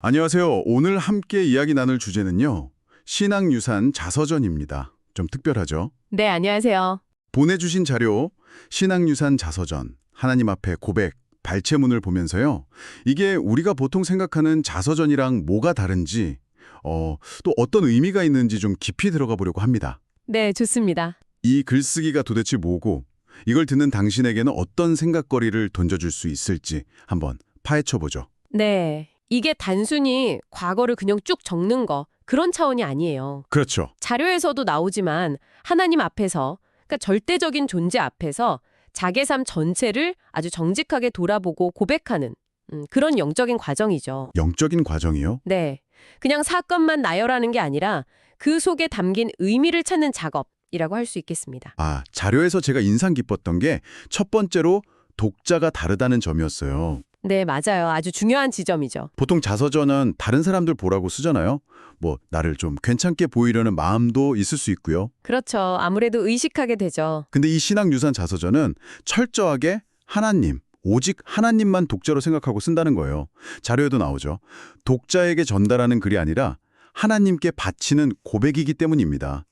안녕하세요. 오늘 함께 이야기 나눌 주제는요. 신앙유산 자서전입니다. 좀 특별하죠? 네, 안녕하세요. 보내주신 자료, 신앙유산 자서전, 하나님 앞에 고백, 발췌문을 보면서요. 이게 우리가 보통 생각하는 자서전이랑 뭐가 다른지, 어, 또 어떤 의미가 있는지 좀 깊이 들어가 보려고 합니다. 네, 좋습니다. 이 글쓰기가 도대체 뭐고, 이걸 듣는 당신에게는 어떤 생각거리를 던져줄 수 있을지 한번 파헤쳐보죠. 네, 이게 단순히 과거를 그냥 쭉 적는 거 그런 차원이 아니에요. 그렇죠. 자료에서도 나오지만 하나님 앞에서, 그러니까 절대적인 존재 앞에서 자기 삶 전체를 아주 정직하게 돌아보고 고백하는 음, 그런 영적인 과정이죠. 영적인 과정이요? 네, 그냥 사건만 나열하는 게 아니라 그 속에 담긴 의미를 찾는 작업이라고 할 수 있겠습니다. 아, 자료에서 제가 인상 깊었던 게 첫 번째로 독자가 다르다는 점이었어요. 네, 맞아요. 아주 중요한 지점이죠. 보통 자서전은 다른 사람들 보라고 쓰잖아요. 뭐 나를 좀 괜찮게 보이려는 마음도 있을 수 있고요. 그렇죠. 아무래도 의식하게 되죠. 근데 이 신앙유산 자서전은 철저하게 하나님, 오직 하나님만 독자로 생각하고 쓴다는 거예요. 자료에도 나오죠. 독자에게 전달하는 글이 아니라 하나님께 바치는 고백이기 때문입니다.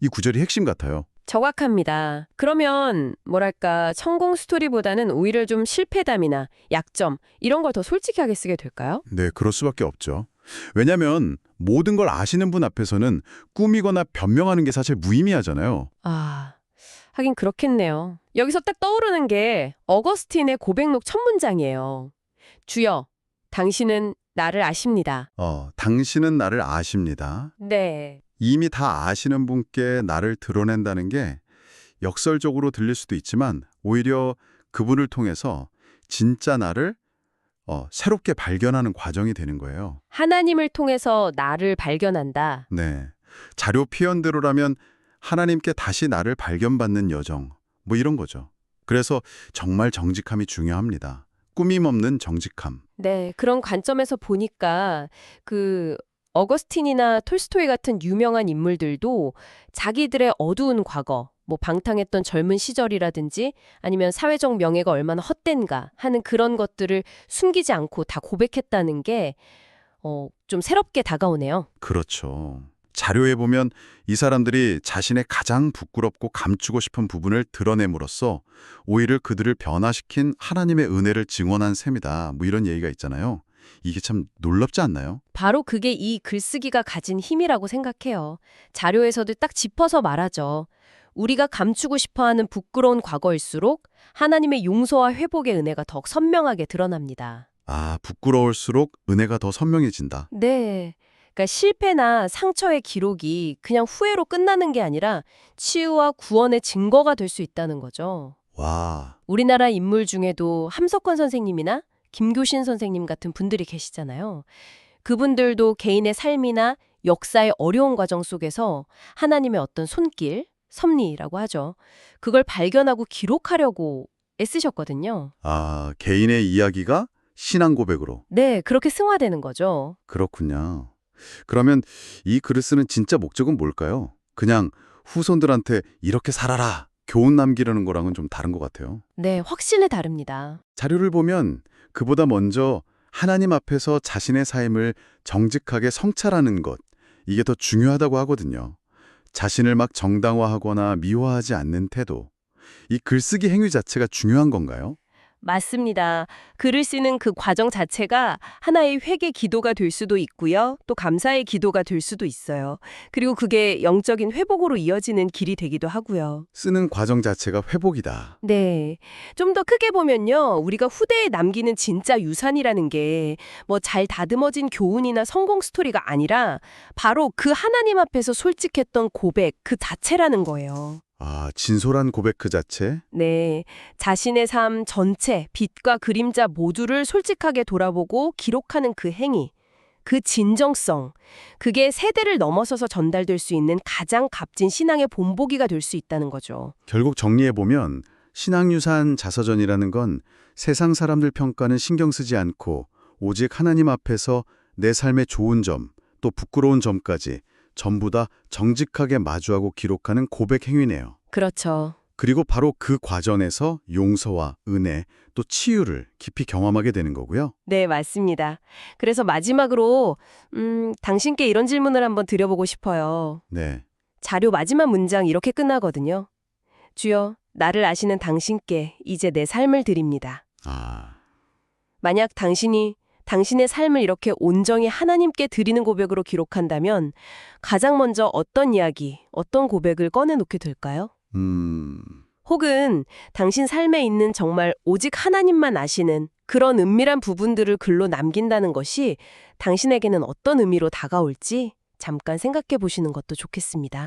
이 구절이 핵심 같아요. 정확합니다. 그러면 뭐랄까 성공 스토리보다는 오히려 좀 실패담이나 약점 이런 걸 더 솔직하게 쓰게 될까요? 네, 그럴 수밖에 없죠. 왜냐면 모든 걸 아시는 분 앞에서는 꾸미거나 변명하는 게 사실 무의미하잖아요. 아, 하긴 그렇겠네요. 여기서 딱 떠오르는 게 어거스틴의 고백록 첫 문장이에요. 주여, 당신은 나를 아십니다. 어, 당신은 나를 아십니다. 네. 이미 다 아시는 분께 나를 드러낸다는 게 역설적으로 들릴 수도 있지만 오히려 그분을 통해서 진짜 나를 어, 새롭게 발견하는 과정이 되는 거예요. 하나님을 통해서 나를 발견한다. 네. 자료 표현대로라면 하나님께 다시 나를 발견받는 여정, 뭐 이런 거죠. 그래서 정말 정직함이 중요합니다. 꾸밈 없는 정직함. 네, 그런 관점에서 보니까 그 어거스틴이나 톨스토이 같은 유명한 인물들도 자기들의 어두운 과거, 뭐 방탕했던 젊은 시절이라든지 아니면 사회적 명예가 얼마나 헛된가 하는 그런 것들을 숨기지 않고 다 고백했다는 게 어, 좀 새롭게 다가오네요. 그렇죠. 자료에 보면 이 사람들이 자신의 가장 부끄럽고 감추고 싶은 부분을 드러냄으로써 오히려 그들을 변화시킨 하나님의 은혜를 증언한 셈이다. 뭐 이런 얘기가 있잖아요. 이게 참 놀랍지 않나요? 바로 그게 이 글쓰기가 가진 힘이라고 생각해요. 자료에서도 딱 짚어서 말하죠. 우리가 감추고 싶어하는 부끄러운 과거일수록 하나님의 용서와 회복의 은혜가 더 선명하게 드러납니다. 아, 부끄러울수록 은혜가 더 선명해진다. 네. 그러니까 실패나 상처의 기록이 그냥 후회로 끝나는 게 아니라 치유와 구원의 증거가 될 수 있다는 거죠. 와, 우리나라 인물 중에도 함석권 선생님이나 김교신 선생님 같은 분들이 계시잖아요. 그분들도 개인의 삶이나 역사의 어려운 과정 속에서 하나님의 어떤 손길, 섭리라고 하죠. 그걸 발견하고 기록하려고 애쓰셨거든요. 아, 개인의 이야기가 신앙 고백으로. 네, 그렇게 승화되는 거죠. 그렇군요. 그러면 이 글을 쓰는 진짜 목적은 뭘까요? 그냥 후손들한테 이렇게 살아라, 교훈 남기려는 거랑은 좀 다른 것 같아요. 네, 확신에 다릅니다. 자료를 보면 그보다 먼저 하나님 앞에서 자신의 삶을 정직하게 성찰하는 것, 이게 더 중요하다고 하거든요. 자신을 막 정당화하거나 미화하지 않는 태도. 이 글쓰기 행위 자체가 중요한 건가요? 맞습니다. 글을 쓰는 그 과정 자체가 하나의 회개 기도가 될 수도 있고요. 또 감사의 기도가 될 수도 있어요. 그리고 그게 영적인 회복으로 이어지는 길이 되기도 하고요. 쓰는 과정 자체가 회복이다. 네. 좀 더 크게 보면요. 우리가 후대에 남기는 진짜 유산이라는 게 뭐 잘 다듬어진 교훈이나 성공 스토리가 아니라 바로 그 하나님 앞에서 솔직했던 고백 그 자체라는 거예요. 아, 진솔한 고백 그 자체? 네. 자신의 삶 전체, 빛과 그림자 모두를 솔직하게 돌아보고 기록하는 그 행위, 그 진정성, 그게 세대를 넘어서서 전달될 수 있는 가장 값진 신앙의 본보기가 될 수 있다는 거죠. 결국 정리해보면 신앙유산 자서전이라는 건 세상 사람들 평가는 신경 쓰지 않고 오직 하나님 앞에서 내 삶의 좋은 점, 또 부끄러운 점까지 전부 다 정직하게 마주하고 기록하는 고백 행위네요. 그렇죠. 그리고 바로 그 과정에서 용서와 은혜, 또 치유를 깊이 경험하게 되는 거고요. 네, 맞습니다. 그래서 마지막으로 음, 당신께 이런 질문을 한번 드려보고 싶어요. 네. 자료 마지막 문장 이렇게 끝나거든요. 주여, 나를 아시는 당신께 이제 내 삶을 드립니다. 아, 만약 당신이 당신의 삶을 이렇게 온전히 하나님께 드리는 고백으로 기록한다면 가장 먼저 어떤 이야기, 어떤 고백을 꺼내놓게 될까요? 음, 혹은 당신 삶에 있는 정말 오직 하나님만 아시는 그런 은밀한 부분들을 글로 남긴다는 것이 당신에게는 어떤 의미로 다가올지 잠깐 생각해 보시는 것도 좋겠습니다.